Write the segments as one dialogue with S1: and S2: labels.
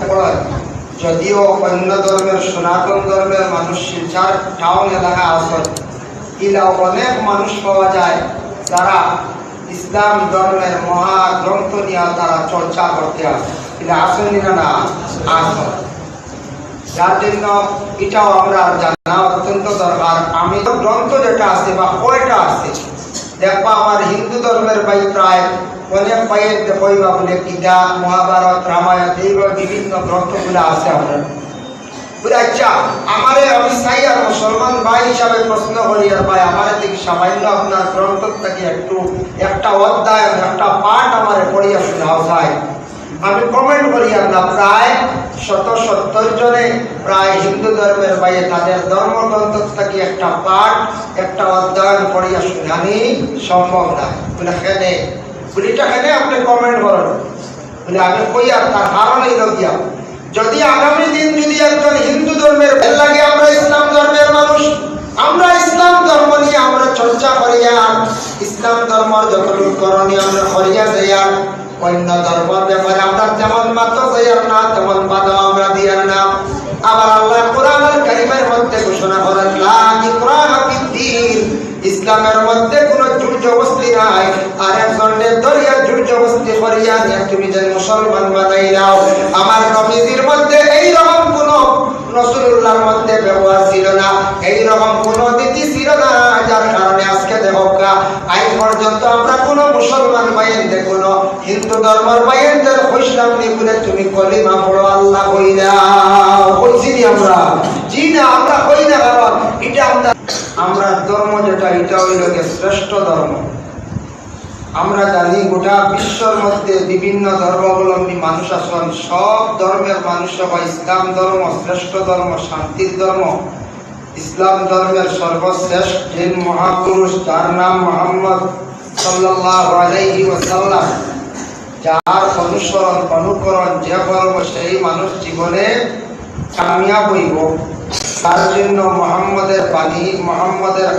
S1: পড়ায়। যদিও অন্য ধর্মের সনাতন ধর্মের মানুষ শিলচার টাউন এলাকা আসন ইলা অনেক মানুষ পাওয়া যায় যারা ইসলাম ধর্মের মহাগ্রন্থ নিয়ে তারা চর্চা করতে আসে। এটা না, আসন। যার জন্য এটাও আমরা জানা অত্যন্ত দরকার। আমি গ্রন্থ যেটা আছে বা কয়টা আছে, দেখবা আমার হিন্দু ধর্মের ভাই প্রায় অনেক পাইয়ের দেখবা বলে গীতা, মহাভারত, রামায়ণ এইভাবে বিভিন্ন গ্রন্থগুলো আছে আমরা বলে আচ্ছা আমারে আমি চাই আর মুসলমান ভাই হিসাবে প্রশ্ন করি আর ভাই, আমার দিকে সামান্য আপনার গ্রন্থ থেকে একটু, একটা অধ্যায়, একটা পাঠ আমারে পড়িয়া শোনাও যায় আমি কমেন্ট করি, আমরা প্রায় শত সত্তর জনে প্রায় হিন্দু ধর্মের বাইরে তাদের ধর্মগ্রন্থ থেকে একটা পাঠ, একটা অধ্যয়ন করিয়া শুনানি সম্ভব না। বলে বলিটা খেনে আপনি কমেন্ট করেন? বলে, আমি কইয়া তার কারণ এই দিয়া যদি আগামী দিন যদি একজন হিন্দু ধর্মের লাগে, আমরা ইসলাম ধর্মের মানুষ। আমরা ইসলাম ধর্ম নিয়ে আমরা চর্চা করিয়া ইসলাম ধর্ম যতটুকু করণীয় আমরা করিয়া যাইয়া অন্য ধর্মের ব্যাপারে আমরা তেমন মাত্র যাইয়ার না, তেমন বাধা আমরা দিয়ার না। আবার আল্লাহ কোরআনের কারিমের মধ্যে ঘোষণা করেন ইসলামের মধ্যে কোনো জোর জবস্তি নাই আর একজনের দরিয়া জোর জবস্তি করিয়া নিয়ে তুমি যেন মুসলমান বানাই নাও। আমার নবীজির মধ্যে এই রকম কোন রসুল্লাহর মধ্যে ব্যবহার ছিল না। এই রকম কোন নীতি ছিল না। যার কারণে আজকে দেখো আজ পর্যন্ত আমরা কোন মুসলমান বাইনদের কোন হিন্দু ধর্মের বাইনদের হইসলাম নি বলে তুমি কলিমা পড়ো, আল্লাহ কই না? কইছি নি আমরা। জি না, আমরা কই না কারণ এটা আমরা আমরা ধর্ম যেটা, এটা হইল শ্রেষ্ঠ ধর্ম। আমরা জানি গোটা বিশ্বর মধ্যে বিভিন্ন ধর্মাবলম্বী মানুষ আছেন। সব ধর্মের মানুষ বা ইসলাম ধর্ম, শ্রেষ্ঠ ধর্ম, শান্তির ধর্ম। ইসলাম ধর্মের সর্বশ্রেষ্ঠ যে মহাপুরুষ, যার নাম মোহাম্মদ ওয়াসাল্লাম। যার অনুসরণ, অনুকরণ যে করব, সেই মানুষ জীবনে কামিয়াব হইব। তার জন্য মোহাম্মদের বাণী, মোহাম্মদের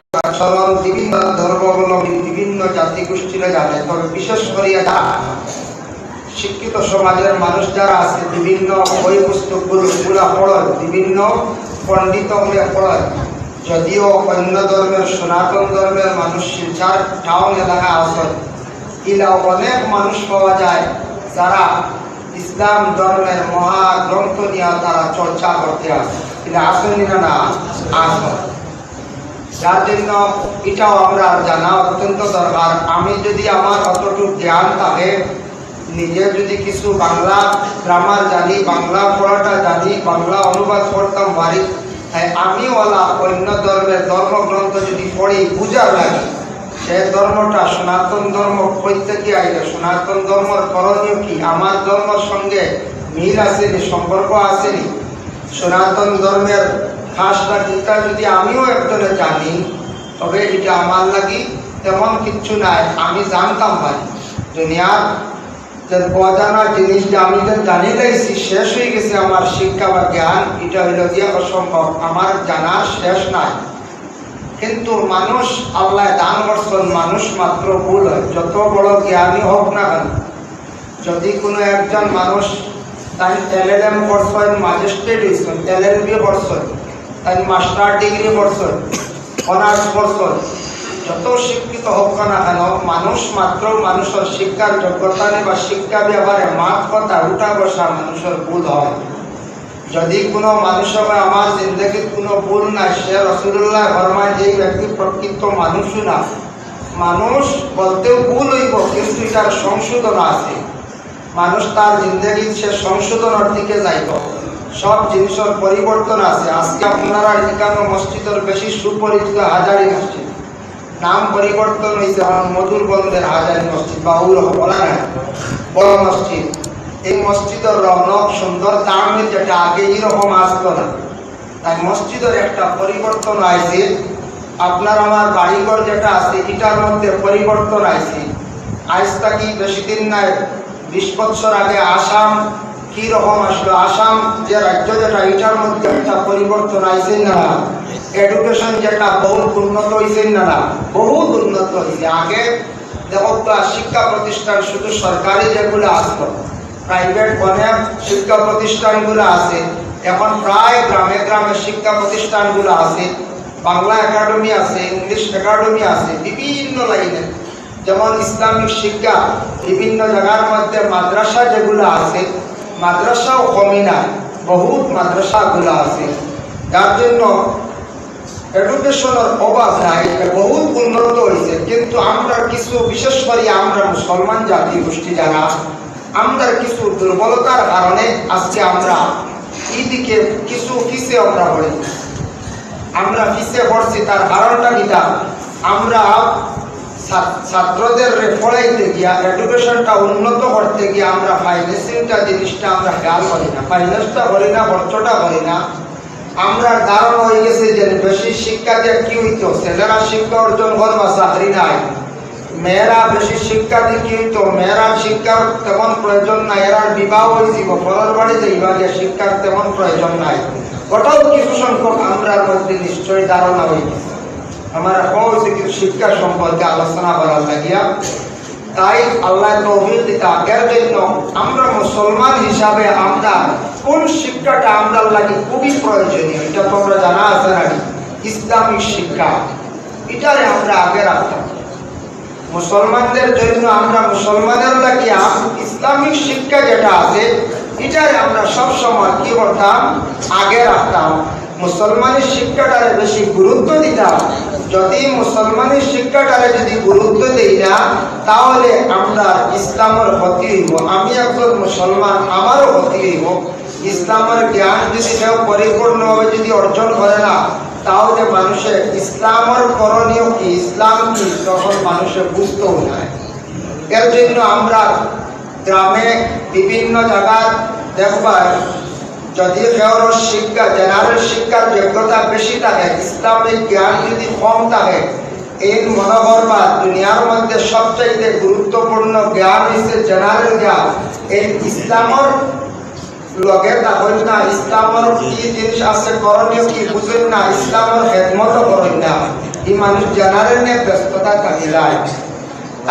S1: আচরণ বিভিন্ন ধর্মাবলম্বী বিভিন্ন জাতি গোষ্ঠীরা জানে, তবে বিশেষ করিয়া যারা শিক্ষিত সমাজের মানুষ যারা আছে, বিভিন্ন বই পুস্তকগুলো গুলা পড়েন বিভিন্ন পণ্ডিত হলে পড়েন যদিও অন্য ধর্মের সনাতন ধর্মের মানুষ শিলচার টাউন এলাকা আসেন ইলা অনেক মানুষ পাওয়া যায় যারা ইসলাম ধর্মের মহাগ্রন্থ নিয়ে তারা চর্চা করতে আসে। এটা আসেনি না, আসেন। যার জন্য এটাও আমরা জানা অত্যন্ত দরকার। আমি যদি আমার অতটুকু জ্ঞান থাকে, নিজে যদি কিছু বাংলা গ্রামার জানি, বাংলা পড়াটা জানি, বাংলা অনুবাদ করতাম তাই আমি ওলা অন্য ধর্মের ধর্মগ্রন্থ যদি পড়ি, বুঝার লাগে। সে ধর্মটা সনাতন ধর্ম প্রত্যেকে আইলে। সনাতন ধর্মর করণীয় কি? আমার ধর্মের সঙ্গে মিল আসেনি, সম্পর্ক আসেনি। সনাতন ধর্মের খাসটা গীতা যদি আমিও একজনে জানি, তবে এটা আমার লাগি তেমন কিচ্ছু নাই। আমি জানতাম ভাই, দুনিয়ার যে অজানা জিনিস যে আমি যে জানি লাইছি, শেষ হয়ে গেছে আমার শিক্ষা বা জ্ঞান, এটা হইল গিয়ে অসম্ভব। আমার জানার শেষ নাই। কিন্তু মানুষ, আল্লাহ দান করছেন, মানুষ মাত্র ভুল হয়। যত বড় জ্ঞানী হোক না কেন, যদি কোনো একজন মানুষ তাই এল এল এম করছেন, ম্যাজিস্ট্রেট হয়েছেন এল এল বি করছেন তাই মাস্টার ডিগ্রি করছেন, অনার্স করছেন। যত শিক্ষিত হোক না কেন, মানুষ মাত্র মানুষের শিক্ষার যোগ্যতা নেই বা শিক্ষা ব্যবহারে মাত কথা উঠা বসা মানুষের ভুল হয়। যদি কোনো মানুষের হয়, আমার জিন্দগির কোনো ভুল নাই, সে রসুল্লাহ ফরমায় যে ব্যক্তি প্রকৃত মানুষও না। মানুষ বলতেও ভুল হইব, কিন্তু এটার সংশোধন আছে। মানুষ তার জিন্দগির সে সংশোধনের দিকে যাইব সব জিনিসের পরিবর্তন আছে। আজকে আপনারা এখানে মসজিদের বেশি সুপরিচিত হাজারি মসজিদ। নাম পরিবর্তন হয়েছে মধুর বন্ধের হাজারি মসজিদ, বা উল বলা বড় মসজিদ। এই মসজিদের রৌনক সুন্দর তামিল যেটা আগে এরকম আসতো না। তাই মসজিদের একটা পরিবর্তন আইছে। আপনার আমার বাড়িঘর যেটা আছে, এটার মধ্যে পরিবর্তন আইছে। আজ থাকি বেশি দিন নাই, বিশ বছর আগে আসাম কি রকম আসলো? আসাম যে রাজ্য যেটা, এটার মধ্যে একটা পরিবর্তন আইছে না? এডুকেশন যেটা, বহুত উন্নত হয়েছে না? বহুত উন্নত হয়েছে আগে দেখো তো শিক্ষা প্রতিষ্ঠান শুধু সরকারি যেগুলো আসতো প্রাইভেট অনেক শিক্ষা প্রতিষ্ঠানগুলো আছে। এখন প্রায় গ্রামে গ্রামে শিক্ষা প্রতিষ্ঠানগুলো আছে। বাংলা একাডেমি আছে, ইংলিশ একাডেমি আছে, বিভিন্ন লাইনে। যেমন ইসলামিক শিক্ষা, বিভিন্ন জায়গার মধ্যে মাদ্রাসা যেগুলো আছে মাদ্রাসাও কমই না বহুত মাদ্রাসাগুলো আছে। যার জন্য এডুকেশনের অভাব নাই বহুত উন্নত হয়েছে কিন্তু আমরা কিছু, বিশেষ করে আমরা মুসলমান জাতি গোষ্ঠী যারা আমরা কিছু দুর্বলতার কারণে আজকে আমরা এইদিকে কিছু পিছে আমরা পড়ে আমরা পিছে পড়ছি তার কারণটা কিটা আমরা ছাত্রদের পড়াইতে গিয়া এডুকেশনটা উন্নত করতে গিয়ে আমরা ফাইন্যান্সিংটা জিনিসটা আমরা খেয়াল করি না ফাইন্যান্সটা করি না খরচটা করি না। আমরা ধারণা হয়ে গেছে যে বেশি শিক্ষা দিয়ে কি হইতো? ছেলেরা শিক্ষা অর্জন করবা, চাকরি নাই। মেয়েরা বেশি শিক্ষা দিয়ে কি হইতো? মেয়েরা শিক্ষার তেমন প্রয়োজন নাই, এরা বিবাহ হয়েছিল পরের বাড়ি যাইবা যে শিক্ষার তেমন প্রয়োজন নাই। ওটাও কিছু সংখ্যক আমরা মধ্যে নিশ্চয়ই ধারণা হয়ে গেছে। আমার এখন হয়েছে শিক্ষা সম্পর্কে আলোচনা করার লাগিয়া, তাই আল্লাহ তৌফিক দিতা এর জন্য আমরা মুসলমান হিসাবে আমরা কোন শিক্ষাটা আমরা লাগে খুবই প্রয়োজনীয়, এটা তো আমরা জানা আছে নাকি ইসলামিক শিক্ষা। এটারে আমরা আগে রাখতাম। মুসলমানদের জন্য আমরা মুসলমানের লাগিয়া ইসলামিক শিক্ষা যেটা আছে, এটারে আমরা সব সময় কি করতাম? আগে রাখতাম। মুসলমানের শিক্ষাটারে বেশি গুরুত্ব দিতাম। যদি মুসলমানের শিক্ষাটারে যদি গুরুত্ব দিই না, তাহলে আমরা ইসলামের ক্ষতি হইব। আমি একজন মুসলমান, আমারও ক্ষতি হইব। ইসলামের জ্ঞান যদি কেউ পরিপূর্ণভাবে যদি অর্জন করে না, তাহলে মানুষের ইসলামের করণীয় কি, ইসলাম কি, তখন মানুষের বুঝতেও নাই এর জন্য আমরা গ্রামে বিভিন্ন জায়গায় দেখবার যদি কেউর শিক্ষা, জেনারেল শিক্ষার যোগ্যতা বেশি থাকে ইসলামিক জ্ঞান যদি কম থাকে এই মনে করবা দুনিয়ার মধ্যে সবচাইতে গুরুত্বপূর্ণ জ্ঞান হচ্ছে জেনারেল জ্ঞান। এই ইসলামর লগে তাহল না, ইসলামর কি জিনিস আছে করণীয় কি বুঝেন না, ইসলামর খেদমত করেন না। এই মানুষ জেনারেল নিয়ে ব্যস্ততা থাকিলায়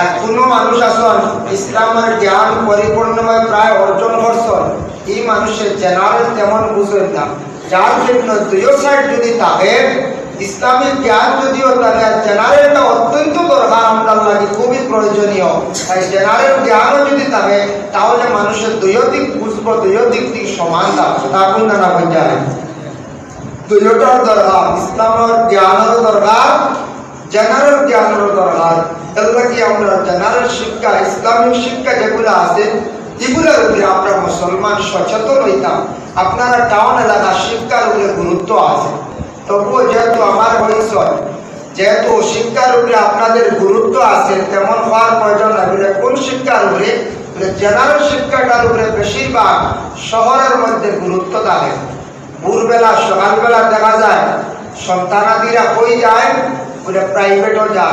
S1: আর কোনো মানুষ আসন ইসলামের জ্ঞান পরিপূর্ণভাবে প্রায় অর্জন করছেন এই মানুষের জেনারেল তেমন বুঝেন না। যার জন্য দুইও সাইড যদি থাকে ইসলামিক জ্ঞান যদিও থাকে জেনারেলটা অত্যন্ত দরকার আমরা লাগে খুবই প্রয়োজনীয়। তাই জেনারেল জ্ঞানও যদি থাকে তাহলে মানুষের দুইও দিক বুঝব দুইও দিক দিক সমান থাকবে তা কোন না যায় দুইটার দরকার, ইসলামের জ্ঞানেরও দরকার জেনারেল জ্ঞানেরও দরকার। এগুলো কি আমরা জেনারেল শিক্ষা, ইসলামিক শিক্ষা যেগুলো আছে এগুলোর উপরে আমরা মুসলমান সচেতন হইতাম। আপনারা টাউন এলাকা শিক্ষার উপরে গুরুত্ব আছে। তবুও যেহেতু আমার বয়স যেহেতু শিক্ষার উপরে আপনাদের গুরুত্ব আছে, তেমন হওয়ার প্রয়োজন বলে কোন শিক্ষার উপরে? জেনারেল শিক্ষাটার উপরে বেশিরভাগ শহরের মধ্যে গুরুত্ব থাকে। ভোরবেলা, সকালবেলা দেখা যায়, সন্তানাদিরা কই যায়? বলে প্রাইভেটও যায়।